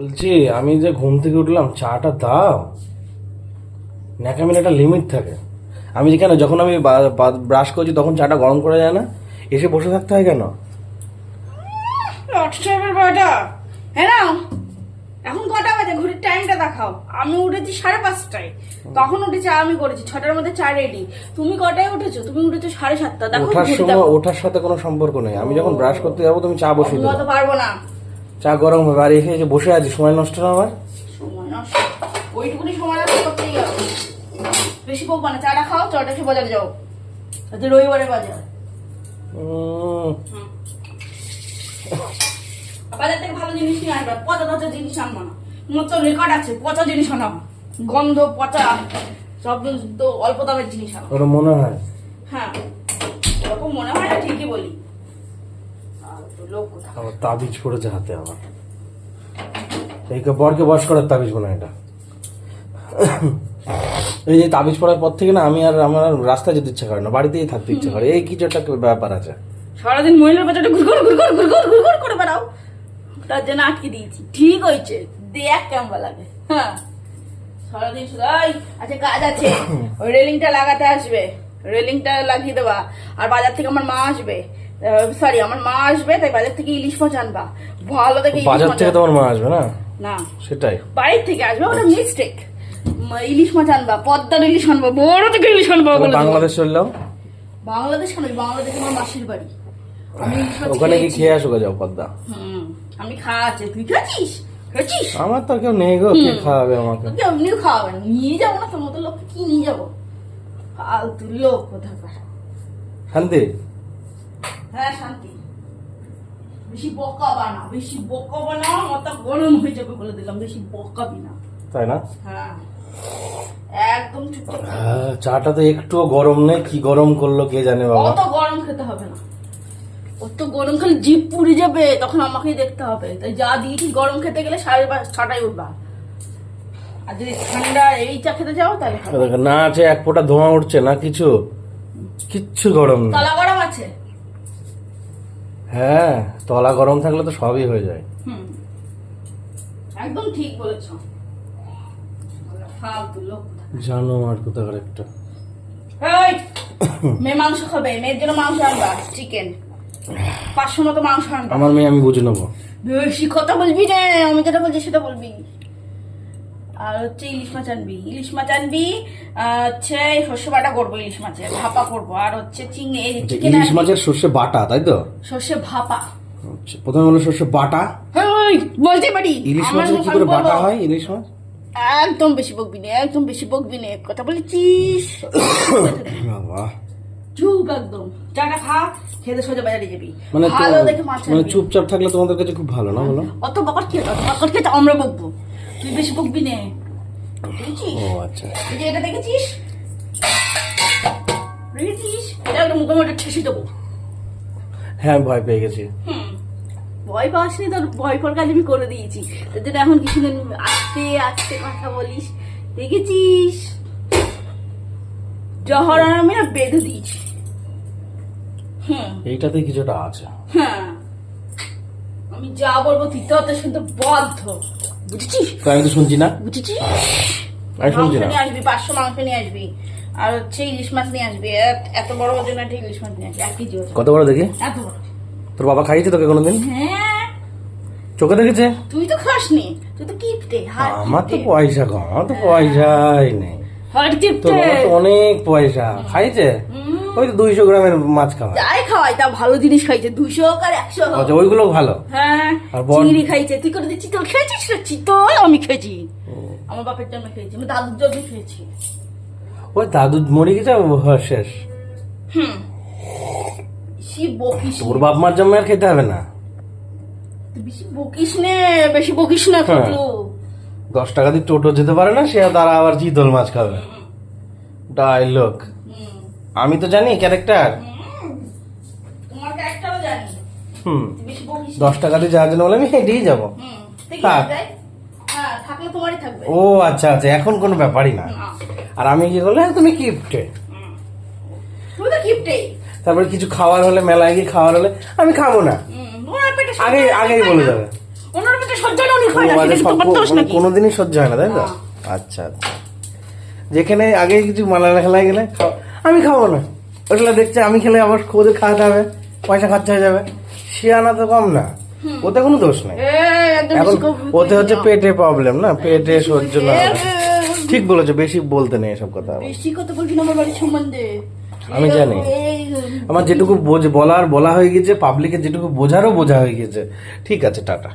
বলছি আমি যে ঘুম থেকে উঠলাম চাটা দাও। ন্যাকামির একটা লিমিট থাকে। আমি যে কেন যখন আমি ব্রাশ করছি তখন চাটা গরম করা যায় না? এসে বসে থাকতে হয় কেন? হ্যাঁ না এখন কটা বাজে? ঘড়ির টাইমটা দেখাও। আমি উঠেছি সাড়ে পাঁচটায়। তখন উঠে চা আমি করেছি ছটার মধ্যে চা রেডি তুমি কটায় উঠেছো? তুমি উঠেছো সাড়ে সাতটা। দেখো ওঠার সময় ওঠার সাথে কোনো সম্পর্ক নেই। আমি যখন ব্রাশ করতে যাব তুমি চা বসিয়ে দেবো। পারব না। চা গরম হবে। আর এসে যে বসে আছি সময় নষ্ট না আমার? সময় নষ্ট? ওইটুকুনি সময় নষ্ট করতেই হবে বেশি বকবা না চাটা খাও চাটা খেয়ে বাজারে যাও। রবিবারের বাজার। বাজার থেকে ভালো জিনিস নিয়ে আসবে পচা পচা জিনিস আনব না। তোমার তো রেকর্ড আছে পচা জিনিস আনাবো। গন্ধ পচা সব তো অল্প দামের জিনিস আনো মনে হয়। হ্যাঁ। ওরকম মনে হয় না ঠিকই বলি। তাবিজ পড়েছে হাতে আমার। এই বরকে বয়স করার তাবিজ মনে এটা। এই যে তাবিজ পড়ার পর থেকে না আমি আর আমার আর রাস্তায় যেতে ইচ্ছা করে না বাড়িতেই থাকতে ইচ্ছা করে। এই কিছু একটা ব্যাপার আছে। সারাদিন মহিলার বাচ্চাটা ঘুরঘুর ঘুরঘুর ঘুরঘুর ঘুরঘুর করে বেড়াও। তার জন্য আটকে দিয়েছি। ঠিক হয়েছে। দেখ কেমন লাগে। হ্যাঁ। সারাদিন শুধু "এই, আচ্ছা কাজ আছে। ওই রেলিংটা লাগাতে আসবে। রেলিংটা লাগিয়ে দেবা। আর বাজার থেকে আমার মা আসবে। সরি আমার মা আসবে তাই বাজার থেকে ইলিশ মাছ আনবা। ভালো দেখে বাজার থেকে তোমার মা আসবে না? না। সেটাই। বাড়ির থেকে আসবে ওটা মিস্টেক ইলিশ মাছ আনবা পদ্মার ইলিশ আনবা বড় থেকে ইলিশ আনবা বাংলাদেশ চললাম বাংলাদেশ কেন? বাংলাদেশ আমার মাসির বাড়ি। আমি ওখানে কি খেয়ে আসো যাও পদ্মা? আমি খাওয়াচ্ছি তুই খাচ্ছিস খাচ্ছিস আমার তো কেউ নেই গো কে খাওয়াবে আমাকে? এমনিও খাওয়াবেন নিয়ে যাব না তোর মতো লোককে কি নিয়ে যাব? ফালতু লোক কোথাকার। শান্তি? হ্যাঁ শান্তি। বেশি না বেশি না মাথা গরম হয়ে যাবে বলে দিলাম বেশি না। তাই না? হ্যাঁ একদম চুপচাপ আহ, চাটা তো একটুও গরম নেই কি গরম করল কে জানে বাবা। অত গরম খেতে হবে না। অত গরম খেলে জিভ পুড়ে যাবে তখন আমাকেই দেখতে হবে। তাই যা দিয়েছি গরম খেতে গেলে সাড়ে ছটায় উঠবা। আর যদি ঠান্ডা এই চা খেতে যাও তাহলে না আছে এক ফোঁটা ধোঁয়া উঠছে না কিছু। কিচ্ছু গরম আছে হ্যাঁ তলা গরম থাকলে তো সবই হয়ে যায়। হুম। একদম ঠিক বলেছ। ফালতু লোক জানো আর কোথাকার একটা। এই, মেয়ে মাংস খাবে মেয়ের জন্য মাংস আনবা চিকেন পাঁচশো মতো মাংস আনবা। আমার মেয়ে আমি বুঝে নেব। বেশি কথা বলবি না আমি যেটা বলছি সেটা বলবি। আর হচ্ছে ইলিশ মাছ আনবি। ইলিশ মাছ আনবি হচ্ছে শস্য বাটা করব ইলিশ মাছের ভাপা করব। আর হচ্ছে চিংড়ি ইলিশ মাছের সর্ষে বাটা তাই তো? সর্ষে ভাপা। আচ্ছা, প্রথমে বলো সর্ষে বাটা। বলতে পারি ইলিশ মুখ কি করে বাটা হয় ইলিশ মাছ? একদম বেশি বকবি না একদম বেশি বকবি না কথা বলেছিস। চুপ একদম। চাটা খা খেতে সোজা বাজারে যাবি। মানে ভালো দেখে মাছ মানে চুপচাপ থাকলে তোমাদের কাছে খুব ভালো না বলো? অত বকর খেয়ে অত বকর খেয়ে আমরা বকবো তুই বেশি বকবি না। ও আচ্ছা। এই যে এটা দেখেছিস? দেখেছিস? এটা একটা মুখে মুখে ঠেসে দেবো। হ্যাঁ ভয় পেয়ে গেছি। হুম। ভয় পাসনি তোর ভয় পাওয়ার কাজ আমি করে দিয়েছি। তোর জন্য এখন কিছুদিন আস্তে আস্তে কথা বলিস। দেখেছিস? জহর আমি না বেঁধে দিয়েছি। এইটাতে কিছুটা আছে। হ্যাঁ। আমি যা বলব তুই তো শুনতে বাধ্য। বুঝেছিস? আমি তো শুনছি না। বুঝেছিস? আমি শুনছি মাংস না। নিয়ে আসবি পাঁচশো মাংস নিয়ে আসবি আর হচ্ছে ইলিশ মাছ নিয়ে আসবি এত- বড় ওজন একটা ইলিশ মাছ নিয়ে আসবি এক কেজি কত বড় দেখি? এত বড়। তোর বাবা খাইয়েছে তোকে কোনোদিন? হ্যাঁ। চোখে দেখেছে? তুই তো খাসনি তুই তো কিপটে আমার তো পয়সা কম আমার তো পয়সাই নেই। হাট তোর বাবা তো অনেক পয়সা খাইছে ওই তো দুইশো গ্রামের মাছ খাওয়া তা ভালো জিনিস খাইছে দুশো হোক আর একশো হোক। আচ্ছা ওইগুলো ভালো? হ্যাঁ চিংড়ি খাইছে। তুই করে দিচ্ছি তোর খেয়েছিস রে? চিতল আমি খেয়েছি। আমার বাপের জন্য খেয়েছি আমি দাদুর জন্য খেয়েছি। ওই দাদু মরে গেছে শেষ। হুম। তোর বাপ মার জন্য আর খেতে হবে না। বেশি বকিস নে বেশি বকিস না হ্যাঁ। কিন্তু। দশ টাকা দিয়ে টোটো যেতে পারে না সে তারা আবার চিতল মাছ খাবে। ডাইলগ। আমি তো জানি ক্যারেক্টার হুম। তোমার ক্যারেক্টারও জানি হুম। দশ টাকা দিয়ে যাওয়ার জন্য বলে আমি হেঁটেই যাব। হুম থাক। আছে হ্যাঁ থাকলে তোমারই থাকবে। ও আচ্ছা আচ্ছা এখন কোনো ব্যাপারই না। আর আমি কি করলে হ্যাঁ, তুমি কিপ্টে। তারপরে কিছু খাওয়ার হলে মেলায় গিয়ে খাওয়ার হলে আমি খাব না। আগে আগেই বলে যাবে। হয় হয় দোষ মানে কোনোদিনই সহ্য হয় না তাই তো? না। আচ্ছা আচ্ছা। যেখানে আগে কিছু মালানা খেলায় গেলে খাও- আমি খাব না। ওটা দেখছে আমি খেলে আবার ওদের খাওয়াতে হবে পয়সা খরচা হয়ে যাবে। আনা তো কম না। ওতে কোনো দোষ নেই। এখন ওতে হচ্ছে পেটে প্রবলেম না পেটে সহ্য না। ঠিক বলেছ বেশি বলতে নেই এসব কথা। বেশি কথা বলবি না আমার বাড়ির সম্বন্ধে। আমি জানি। আমার যেটুকু বোঝ বলার বলা হয়ে গেছে পাবলিকের যেটুকু বোঝারও বোঝা হয়ে গেছে। ঠিক আছে টাটা।